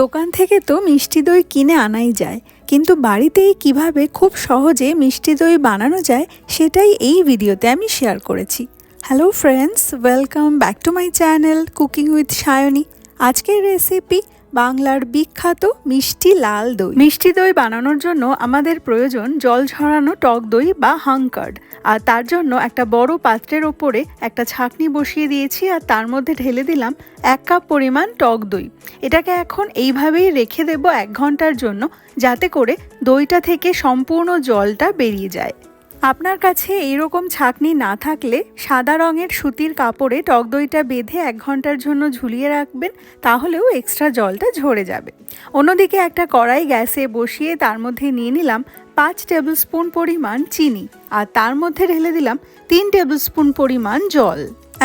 দোকান থেকে তো মিষ্টি দই কিনে আনাই যায়, কিন্তু বাড়িতেই কীভাবে খুব সহজে মিষ্টি দই বানানো যায় সেটাই এই ভিডিওতে আমি শেয়ার করেছি। Hello friends welcome back to my channel cooking with Sayani আজকের রেসিপি বাংলার বিখ্যাত মিষ্টি লাল দই। মিষ্টি দই বানানোর জন্য আমাদের প্রয়োজন জল ঝরানো টক দই বা হাংকার্ড আর তার জন্য একটা বড় পাত্রের ওপরে একটা ছাকনি বসিয়ে দিয়েছি আর তার মধ্যে ঢেলে দিলাম এক কাপ পরিমাণ টক দই। এটাকে এখন এইভাবেই রেখে দেব এক ঘণ্টার জন্য যাতে করে দইটা থেকে সম্পূর্ণ জলটা বেরিয়ে যায়। আপনার কাছে এইরকম ছাকনি না থাকলে সাদা রঙের সুতির কাপড়ে টক দইটা বেঁধে এক ঘণ্টার জন্য ঝুলিয়ে রাখবেন, তাহলেও এক্সট্রা জলটা ঝরে যাবে। অন্যদিকে একটা কড়াই গ্যাসে বসিয়ে তার মধ্যে নিয়ে নিলাম পাঁচ টেবিল স্পুন পরিমাণ চিনি আর তার মধ্যে ঢেলে দিলাম তিন টেবিল স্পুন পরিমাণ জল।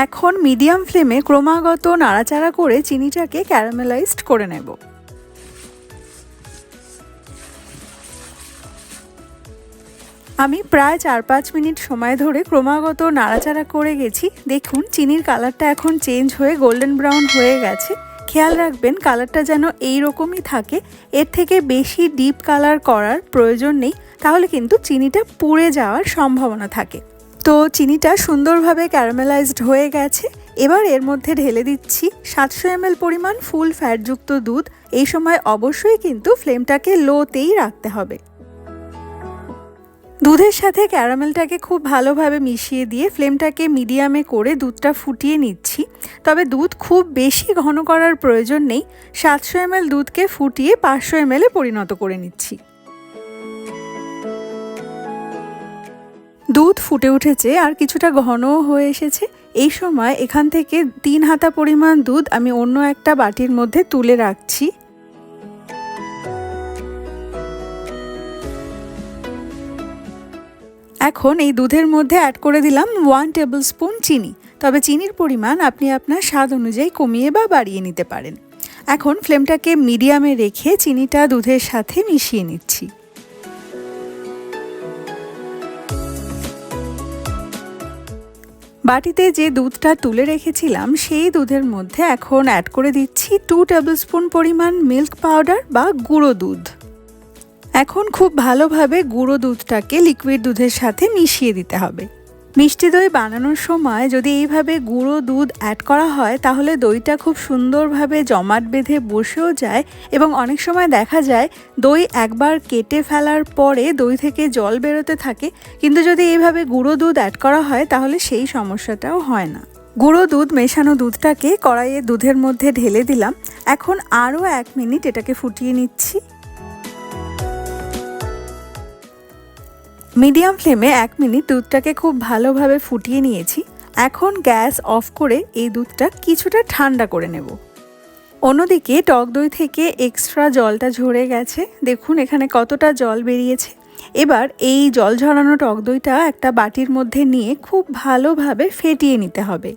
এখন মিডিয়াম ফ্লেমে ক্রমাগত নাড়াচাড়া করে চিনিটাকে ক্যারামেলাইজড করে নেব। আমি প্রায় চার পাঁচ মিনিট সময় ধরে ক্রমাগত নাড়াচাড়া করে গেছি। দেখুন, চিনির কালারটা এখন চেঞ্জ হয়ে গোল্ডেন ব্রাউন হয়ে গেছে। খেয়াল রাখবেন, কালারটা যেন এই রকমই থাকে। এর থেকে বেশি ডিপ কালার করার প্রয়োজন নেই, তাহলে কিন্তু চিনিটা পুড়ে যাওয়ার সম্ভাবনা থাকে। তো চিনিটা সুন্দরভাবে ক্যারামেলাইজড হয়ে গেছে। এবার এর মধ্যে ঢেলে দিচ্ছি সাতশো এমএল পরিমাণ ফুল ফ্যাটযুক্ত দুধ। এই সময় অবশ্যই কিন্তু ফ্লেমটাকে লোতেই রাখতে হবে। দুধের সাথে ক্যারামেলটাকে খুব ভালোভাবে মিশিয়ে দিয়ে ফ্লেমটাকে মিডিয়ামে করে দুধটা ফুটিয়ে নিচ্ছি। তবে দুধ খুব বেশি ঘন করার প্রয়োজন নেই। সাতশো এমএল দুধকে ফুটিয়ে পাঁচশো এমএলে পরিণত করে নিচ্ছি। দুধ ফুটে উঠেছে আর কিছুটা ঘনও হয়ে এসেছে। এই সময় এখান থেকে তিন হাতা পরিমাণ দুধ আমি অন্য একটা বাটির মধ্যে তুলে রাখছি। এখন এই দুধের মধ্যে অ্যাড করে দিলাম ওয়ান টেবিল স্পুন চিনি। তবে চিনির পরিমাণ আপনি আপনার স্বাদ অনুযায়ী কমিয়ে বা বাড়িয়ে নিতে পারেন। এখন ফ্লেমটাকে মিডিয়ামে রেখে চিনিটা দুধের সাথে মিশিয়ে নিচ্ছি। বাটিতে যে দুধটা তুলে রেখেছিলাম, সেই দুধের মধ্যে এখন অ্যাড করে দিচ্ছি টু টেবিল স্পুন পরিমাণ মিল্ক পাউডার বা গুঁড়ো দুধ। এখন খুব ভালোভাবে গুঁড়ো দুধটাকে লিকুইড দুধের সাথে মিশিয়ে দিতে হবে। মিষ্টি দই বানানোর সময় যদি এইভাবে গুঁড়ো দুধ অ্যাড করা হয়, তাহলে দইটা খুব সুন্দরভাবে জমাট বেঁধে বসেও যায় এবং অনেক সময় দেখা যায় দই একবার কেটে ফেলার পরে দই থেকে জল বেরোতে থাকে, কিন্তু যদি এইভাবে গুঁড়ো দুধ অ্যাড করা হয়, তাহলে সেই সমস্যাটাও হয় না। গুঁড়ো দুধ, মেশানো দুধটাকে কড়াইয়ে দুধের মধ্যে ঢেলে দিলাম। এখন আরও এক মিনিট এটাকে ফুটিয়ে নিচ্ছি। মিডিয়াম ফ্লেমে এক মিনিট দুধটাকে খুব ভালোভাবে ফুটিয়ে নিয়েছি। এখন গ্যাস অফ করে এই দুধটা কিছুটা ঠান্ডা করে নেব। অন্যদিকে টক দই থেকে এক্সট্রা জলটা ঝরে গেছে। দেখুন এখানে কতটা জল বেরিয়েছে। এবার এই জল ঝরানো টক দইটা একটা বাটির মধ্যে নিয়ে খুব ভালোভাবে ফেটিয়ে নিতে হবে।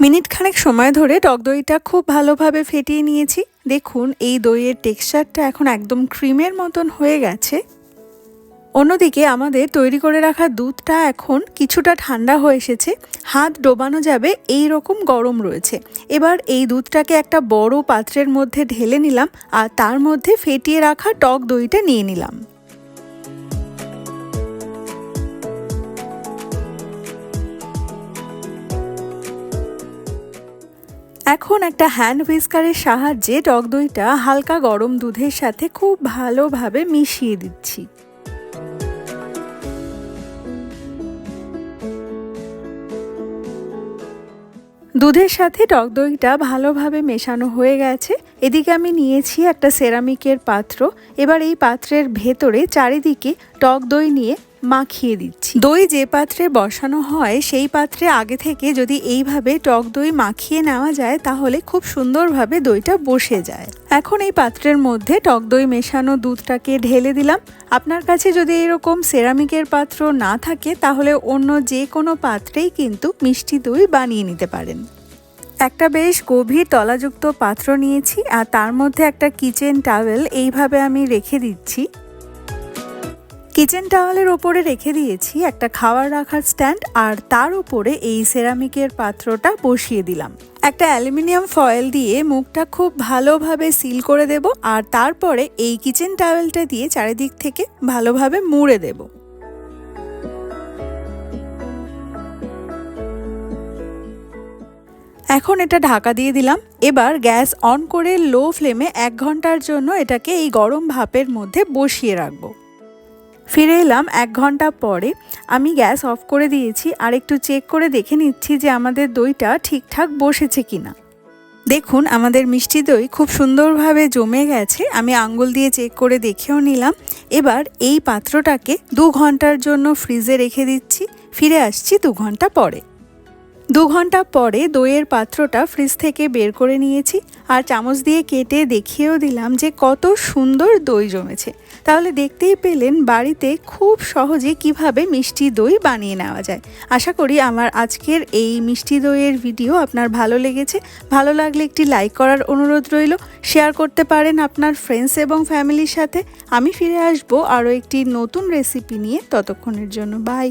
মিনিট খানেক সময় ধরে টক দইটা খুব ভালোভাবে ফেটিয়ে নিয়েছি। দেখুন, এই দইয়ের টেক্সচারটা এখন একদম ক্রিমের মতন হয়ে গেছে। অন্যদিকে আমাদের তৈরি করে রাখা দুধটা এখন কিছুটা ঠান্ডা হয়ে এসেছে। হাত ডোবানো যাবে, এই রকম গরম রয়েছে। এবার এই দুধটাকে একটা বড় পাত্রের মধ্যে ঢেলে নিলাম আর তার মধ্যে ফেটিয়ে রাখা টক দইটা নিয়ে নিলাম। এখন একটা হ্যান্ড হুইস্কারের সাহায্যে টক দইটা হালকা গরম দুধের সাথে খুব ভালোভাবে মিশিয়ে দিচ্ছি। দুধের সাথে টক দইটা ভালোভাবে মেশানো হয়ে গেছে। এদিকে আমি নিয়েছি একটা সেরামিকের পাত্র। এবার এই পাত্রের ভেতরে চারিদিকে টক দই নিয়ে মাখিয়ে দিচ্ছি। দই যে পাত্রে বসানো হয়, সেই পাত্রে আগে থেকে যদি এইভাবে টক দই মাখিয়ে নেওয়া যায়, তাহলে খুব সুন্দরভাবে দইটা বসে যায়। এখন এই পাত্রের মধ্যে টক দই মেশানো দুধটাকে ঢেলে দিলাম। আপনার কাছে যদি এরকম সেরামিকের পাত্র না থাকে, তাহলে অন্য যে কোনো পাত্রেই কিন্তু মিষ্টি দই বানিয়ে নিতে পারেন। একটা বেশ গভীর তলাযুক্ত পাত্র নিয়েছি, আর তার মধ্যে একটা কিচেন টাওয়েল এইভাবে আমি রেখে দিচ্ছি। কিচেন টাওয়ালের ওপরে রেখে দিয়েছি একটা খাবার রাখার স্ট্যান্ড আর তার উপরে এই সেরামিকের পাত্রটা বসিয়ে দিলাম। একটা অ্যালুমিনিয়াম ফয়েল দিয়ে মুখটা খুব ভালোভাবে সিল করে দেব আর তারপরে এই কিচেন টাওয়েলটা দিয়ে চারিদিক থেকে ভালোভাবে মুড়ে দেবো। এখন এটা ঢাকা দিয়ে দিলাম। এবার গ্যাস অন করে লো ফ্লেমে এক ঘণ্টার জন্য এটাকে এই গরম ভাপের মধ্যে বসিয়ে রাখব। ফিরে এলাম এক ঘণ্টা পরে। আমি গ্যাস অফ করে দিয়েছি আর একটু চেক করে দেখে নিচ্ছি যে আমাদের দইটা ঠিকঠাক বসেছে কিনা। দেখুন, আমাদের মিষ্টি দই খুব সুন্দরভাবে জমে গেছে। আমি আঙ্গুল দিয়ে চেক করে দেখেও নিলাম। এবার এই পাত্রটাকে দু ঘণ্টার জন্য ফ্রিজে রেখে দিচ্ছি। ফিরে আসছি দু ঘণ্টা পরে। দু ঘণ্টা পরে দইয়ের পাত্রটা ফ্রিজ থেকে বের করে নিয়েছি আর চামচ দিয়ে কেটে দেখিয়েও দিলাম যে কত সুন্দর দই জমেছে। তাহলে দেখতেই পেলেন বাড়িতে খুব সহজে কীভাবে মিষ্টি দই বানিয়ে নেওয়া যায়। আশা করি আমার আজকের এই মিষ্টি দইয়ের ভিডিও আপনার ভালো লেগেছে। ভালো লাগলে একটি লাইক করার অনুরোধ রইল। শেয়ার করতে পারেন আপনার ফ্রেন্ডস এবং ফ্যামিলির সাথে। আমি ফিরে আসব আরও একটি নতুন রেসিপি নিয়ে ততক্ষণের জন্য। বাই